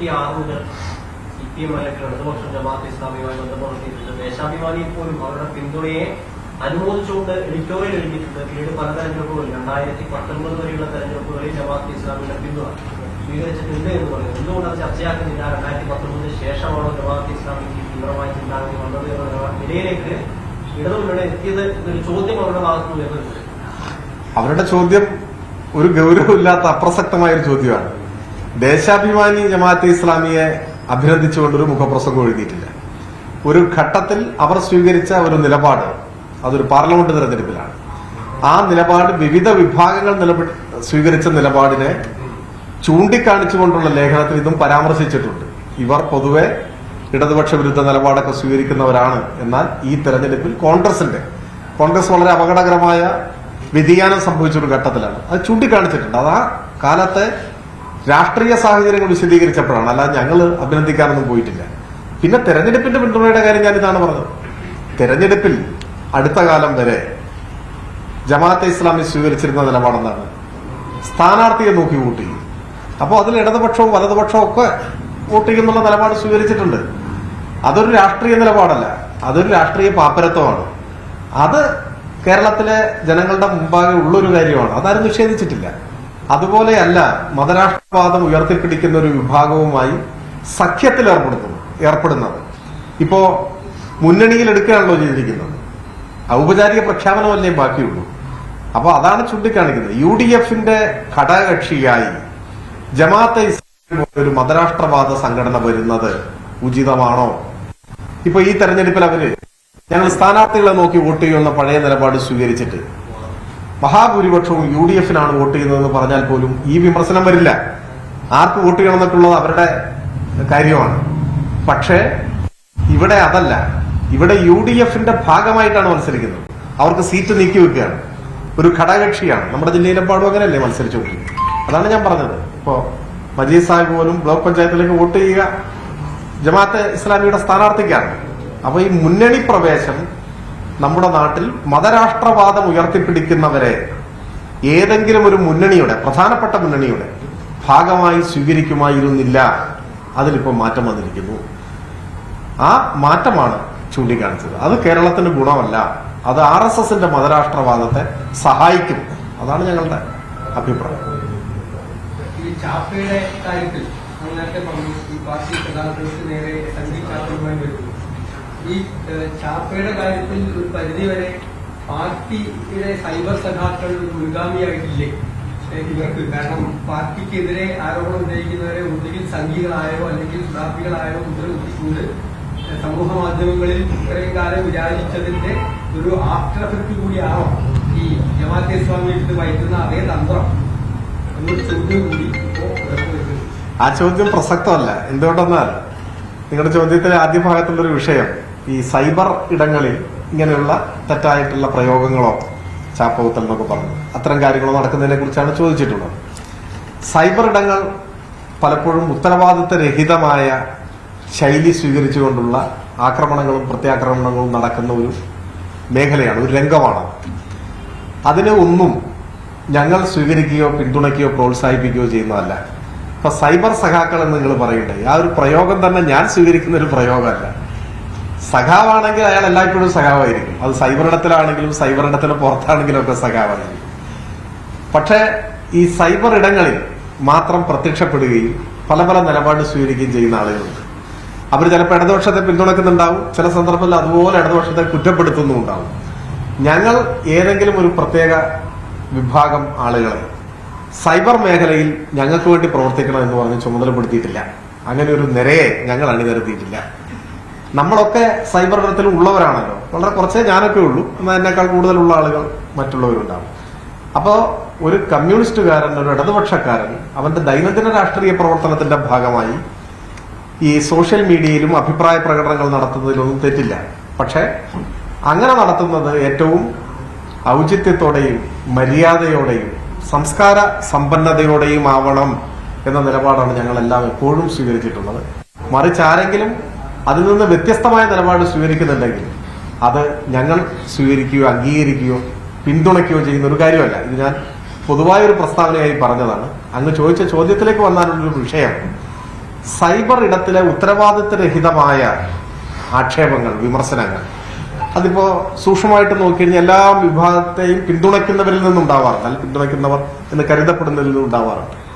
തൊണ്ണൂറ്റി ആറ് മുതൽ സി പി എം അല്ലെങ്കിൽ ഇടതുപക്ഷം ജമാഅത്ത് ഇസ്ലാമിയുമായി ബന്ധപ്പെടുത്തിയിട്ടുണ്ട് ദേശാഭിമാനിയെ പോലും അവരുടെ പിന്തുണയെ അനുമോദിച്ചുകൊണ്ട് എഡിറ്റോറിയൽ എഴുതിയിട്ടുണ്ട്. പിന്നീട് പല തെരഞ്ഞെടുപ്പുകളിൽ രണ്ടായിരത്തി പത്തൊൻപത് വരെയുള്ള തെരഞ്ഞെടുപ്പുകളിൽ ജമാഅത്ത് ഇസ്ലാമിയുടെ പിന്തുണ സ്വീകരിച്ചിട്ടുണ്ട് എന്ന് പറയുന്നത് എന്തുകൊണ്ട് അത് ചർച്ചയാക്കുന്നില്ല? രണ്ടായിരത്തി പത്തൊമ്പതിന് ശേഷമാണോ ജമാഅത്ത് ഇസ്ലാമിക്ക് തീവ്രമായി ചിന്താഗതി വന്നത് എന്നുള്ള നിലയിലേക്ക് ഇടതുമുന്നണി എത്തിയത് എന്നൊരു ചോദ്യം അവരുടെ ഭാഗത്ത് നിന്ന് വരുന്നുണ്ട് അവരുടെ ചോദ്യം ഒരു ഗൗരവമില്ലാത്ത അപ്രസക്തമായ ഒരു ചോദ്യമാണ്. ദേശാഭിമാനി ജമാഅത്തെ ഇസ്ലാമിയെ അഭിനന്ദിച്ചുകൊണ്ടൊരു മുഖപ്രസംഗം എഴുതിയിട്ടില്ല. ഒരു ഘട്ടത്തിൽ അവർ സ്വീകരിച്ച ഒരു നിലപാട് അതൊരു പാർലമെന്റ് തെരഞ്ഞെടുപ്പിലാണ്. ആ നിലപാട് വിവിധ വിഭാഗങ്ങൾ സ്വീകരിച്ച നിലപാടിനെ ചൂണ്ടിക്കാണിച്ചുകൊണ്ടുള്ള ലേഖനത്തിൽ ഇതും പരാമർശിച്ചിട്ടുണ്ട്. ഇവർ പൊതുവെ ഇടതുപക്ഷ വിരുദ്ധ നിലപാടൊക്കെ സ്വീകരിക്കുന്നവരാണ്. എന്നാൽ ഈ തെരഞ്ഞെടുപ്പിൽ കോൺഗ്രസിന്റെ കോൺഗ്രസ് വളരെ അപകടകരമായ വ്യതിയാനം സംഭവിച്ച ഒരു ഘട്ടത്തിലാണ്. അത് ചൂണ്ടിക്കാണിച്ചിട്ടുണ്ട്. അത് ആ കാലത്തെ രാഷ്ട്രീയ സാഹചര്യങ്ങൾ വിശദീകരിച്ചപ്പോഴാണ്. അല്ലാതെ ഞങ്ങൾ അഭിനന്ദിക്കാനൊന്നും പോയിട്ടില്ല. പിന്നെ തെരഞ്ഞെടുപ്പിന്റെ പിന്തുണയുടെ കാര്യം ഞാൻ ഇതാണ് പറഞ്ഞത്. തെരഞ്ഞെടുപ്പിൽ അടുത്ത കാലം വരെ ജമാഅത്തെ ഇസ്ലാമി സ്വീകരിച്ചിരുന്ന നിലപാടെന്നാണ് സ്ഥാനാർത്ഥിയെ നോക്കി വോട്ട് ചെയ്യും. അപ്പോൾ അതിൽ ഇടതുപക്ഷവും വലതുപക്ഷവും ഒക്കെ വോട്ട് ചെയ്യുന്നുള്ള നിലപാട് സ്വീകരിച്ചിട്ടുണ്ട്. അതൊരു രാഷ്ട്രീയ നിലപാടല്ല. അതൊരു രാഷ്ട്രീയ പാപ്പരത്വമാണ്. അത് കേരളത്തിലെ ജനങ്ങളുടെ മുമ്പാകെ ഉള്ളൊരു കാര്യമാണ്. അതാരും നിഷേധിച്ചിട്ടില്ല. അതുപോലെയല്ല മതരാഷ്ട്രവാദം ഉയർത്തിപ്പിടിക്കുന്ന ഒരു വിഭാഗവുമായി സഖ്യത്തിൽ ഏർപ്പെടുത്തുന്നു ഏർപ്പെടുന്നത്. ഇപ്പോ മുന്നണിയിൽ എടുക്കുകയാണല്ലോ ചെയ്തിരിക്കുന്നത്. ഔപചാരിക പ്രഖ്യാപനമല്ലേ ബാക്കിയുള്ളൂ. അപ്പൊ അതാണ് ചൂണ്ടിക്കാണിക്കുന്നത്. യു ഡി എഫിന്റെ ഘടകകക്ഷിയായി ജമാഅത്തെ ഒരു മതരാഷ്ട്രവാദ സംഘടന വരുന്നത് ഉചിതമാണോ? ഇപ്പൊ ഈ തെരഞ്ഞെടുപ്പിൽ അവർ ഞങ്ങൾ സ്ഥാനാർത്ഥികളെ നോക്കി വോട്ട് ചെയ്യുന്ന പഴയ നിലപാട് സ്വീകരിച്ചിട്ട് മഹാഭൂരിപക്ഷവും യു ഡി എഫിനാണ് വോട്ട് ചെയ്യുന്നതെന്ന് പറഞ്ഞാൽ പോലും ഈ വിമർശനം വരില്ല. ആർക്ക് വോട്ട് ചെയ്യണം അവരുടെ കാര്യമാണ്. പക്ഷേ ഇവിടെ അതല്ല. ഇവിടെ യു ഡി എഫിന്റെ ഭാഗമായിട്ടാണ് മത്സരിക്കുന്നത്. അവർക്ക് സീറ്റ് നീക്കി വെക്കുകയാണ്. ഒരു ഘടകക്ഷിയാണ് നമ്മുടെ ജില്ലയിലെപ്പാടും അങ്ങനെയല്ലേ മത്സരിച്ചു അതാണ് ഞാൻ പറഞ്ഞത്. ഇപ്പോ മജീദ് സാഹിബ് പോലും ബ്ലോക്ക് പഞ്ചായത്തിലേക്ക് വോട്ട് ചെയ്യുക ജമാഅത്തെ ഇസ്ലാമിയുടെ സ്ഥാനാർത്ഥിക്കാണ്. അപ്പൊ ഈ മുന്നണി പ്രവേശം നമ്മുടെ നാട്ടിൽ മതരാഷ്ട്രവാദം ഉയർത്തിപ്പിടിക്കുന്നവരെ ഏതെങ്കിലും ഒരു മുന്നണിയുടെ പ്രധാനപ്പെട്ട മുന്നണിയുടെ ഭാഗമായി സ്വീകരിക്കുമായിരുന്നില്ല. അതിലിപ്പോൾ മാറ്റം വന്നിരിക്കുന്നു. ആ മാറ്റമാണ് ചൂണ്ടിക്കാണിച്ചത്. അത് കേരളത്തിന് ഗുണമല്ല. അത് ആർ എസ് എസിന്റെ മതരാഷ്ട്രവാദത്തെ സഹായിക്കും. അതാണ് ഞങ്ങളുടെ അഭിപ്രായം. കാര്യത്തിൽ നേരെ ഈ ചാപ്പയുടെ കാര്യത്തിൽ ഒരു പരിധിവരെ പാർട്ടിയുടെ സൈബർ സഖാക്കൾ ഒരു മുൻഗാമിയായിട്ടില്ലേ ഇവർക്ക് കാരണം പാർട്ടിക്കെതിരെ ആരോപണം ഉന്നയിക്കുന്നവരെ ഒന്നുകിൽ സംഘികളായോ അല്ലെങ്കിൽ സുഡാപ്പികളായോ മുദ്ര കുത്തിക്കൊണ്ട് സമൂഹ മാധ്യമങ്ങളിൽ ഇത്രയും കാലം വിചാരിച്ചതിന്റെ ഒരു ആഫ്റ്റർ എഫക്ട് കൂടിയാണോ ഈ ജമാഅത്തെ ഇസ്ലാമി എടുത്ത് വഹിക്കുന്ന അതേ തന്ത്രം. എന്നൊരു ചോദ്യം കൂടി ആ ചോദ്യം പ്രസക്തമല്ല. എന്തുകൊണ്ടെന്നാൽ നിങ്ങളുടെ ചോദ്യത്തിലെ ആദ്യ ഭാഗത്തുള്ളൊരു വിഷയം ഈ സൈബർ ഇടങ്ങളിൽ ഇങ്ങനെയുള്ള തെറ്റായിട്ടുള്ള പ്രയോഗങ്ങളോ ചാപ്പകുത്തൽ എന്നൊക്കെ പറഞ്ഞു. അത്തരം കാര്യങ്ങളോ നടക്കുന്നതിനെ കുറിച്ചാണ് ചോദിച്ചിട്ടുള്ളത്. സൈബർ ഇടങ്ങൾ പലപ്പോഴും ഉത്തരവാദിത്തരഹിതമായ ശൈലി സ്വീകരിച്ചുകൊണ്ടുള്ള ആക്രമണങ്ങളും പ്രത്യാക്രമണങ്ങളും നടക്കുന്ന ഒരു മേഖലയാണ് ഒരു രംഗമാണ്. അതിനെ ഒന്നും ഞങ്ങൾ സ്വീകരിക്കുകയോ പിന്തുണയ്ക്കുകയോ പ്രോത്സാഹിപ്പിക്കുകയോ ചെയ്യുന്നതല്ല. ഇപ്പൊ സൈബർ സഖാക്കൾ എന്ന് നിങ്ങൾ പറയണ്ടേ ആ ഒരു പ്രയോഗം തന്നെ ഞാൻ സ്വീകരിക്കുന്ന ഒരു പ്രയോഗമല്ല. സഖാവാണെങ്കിൽ അയാൾ എല്ലായ്പ്പോഴും സഖാവായിരിക്കും. അത് സൈബർ ഇടത്തിലാണെങ്കിലും സൈബർ ഇടത്തിന് പുറത്താണെങ്കിലും ഒക്കെ സഖാവായിരിക്കും. പക്ഷേ ഈ സൈബർ ഇടങ്ങളിൽ മാത്രം പ്രത്യക്ഷപ്പെടുകയും പല പല നിലപാട് സ്വീകരിക്കുകയും ചെയ്യുന്ന ആളുകളുണ്ട്. അവർ ചിലപ്പോൾ ഇടതുപക്ഷത്തെ പിന്തുണക്കുന്നുണ്ടാവും. ചില സന്ദർഭത്തിൽ അതുപോലെ ഇടതുപക്ഷത്തെ കുറ്റപ്പെടുത്തുന്നുണ്ടാവും ഞങ്ങൾ ഏതെങ്കിലും ഒരു പ്രത്യേക വിഭാഗം ആളുകളെ സൈബർ മേഖലയിൽ ഞങ്ങൾക്ക് വേണ്ടി പ്രവർത്തിക്കണം എന്ന് പറഞ്ഞ് ചുമതലപ്പെടുത്തിയിട്ടില്ല. അങ്ങനെ ഒരു നിരയെ ഞങ്ങൾ അണിനിരത്തിയിട്ടില്ല. നമ്മളൊക്കെ സൈബർ ഇടത്തിൽ ഉള്ളവരാണല്ലോ. വളരെ കുറച്ചേ ഞാനൊക്കെ ഉള്ളൂ. എന്നാൽ എന്നേക്കാൾ കൂടുതലുള്ള ആളുകൾ മറ്റുള്ളവരുണ്ടാവും. അപ്പോൾ ഒരു കമ്മ്യൂണിസ്റ്റുകാരൻ ഒരു ഇടതുപക്ഷക്കാരൻ അവന്റെ ദൈനംദിന രാഷ്ട്രീയ പ്രവർത്തനത്തിന്റെ ഭാഗമായി ഈ സോഷ്യൽ മീഡിയയിലും അഭിപ്രായ പ്രകടനങ്ങൾ നടത്തുന്നതിലൊന്നും തെറ്റില്ല. പക്ഷെ അങ്ങനെ നടത്തുന്നത് ഏറ്റവും ഔചിത്യത്തോടെയും മര്യാദയോടെയും സംസ്കാര സമ്പന്നതയോടെയും ആവണം എന്ന നിലപാടാണ് ഞങ്ങൾ എല്ലാം എപ്പോഴും സ്വീകരിച്ചിട്ടുള്ളത്. മറിച്ച് ആരെങ്കിലും അതിൽ നിന്ന് വ്യത്യസ്തമായ നിലപാട് സ്വീകരിക്കുന്നുണ്ടെങ്കിൽ അത് ഞങ്ങൾ സ്വീകരിക്കുകയോ അംഗീകരിക്കുകയോ പിന്തുണയ്ക്കുകയോ ചെയ്യുന്ന ഒരു കാര്യമല്ല. ഇത് ഞാൻ പൊതുവായ ഒരു പ്രസ്താവനയായി പറഞ്ഞതാണ്. അങ്ങ് ചോദിച്ച ചോദ്യത്തിലേക്ക് വന്നാലുള്ളൊരു വിഷയം സൈബർ ഇടത്തിലെ ഉത്തരവാദിത്വരഹിതമായ ആക്ഷേപങ്ങൾ വിമർശനങ്ങൾ അതിപ്പോ സൂക്ഷ്മമായിട്ട് നോക്കിക്കഴിഞ്ഞാൽ എല്ലാ വിഭാഗത്തെയും പിന്തുണയ്ക്കുന്നവരിൽ നിന്നുണ്ടാവാറുണ്ട്. അല്ലെങ്കിൽ പിന്തുണയ്ക്കുന്നവർ എന്ന് കരുതപ്പെടുന്നതിൽ നിന്നുണ്ടാവാറുണ്ട്.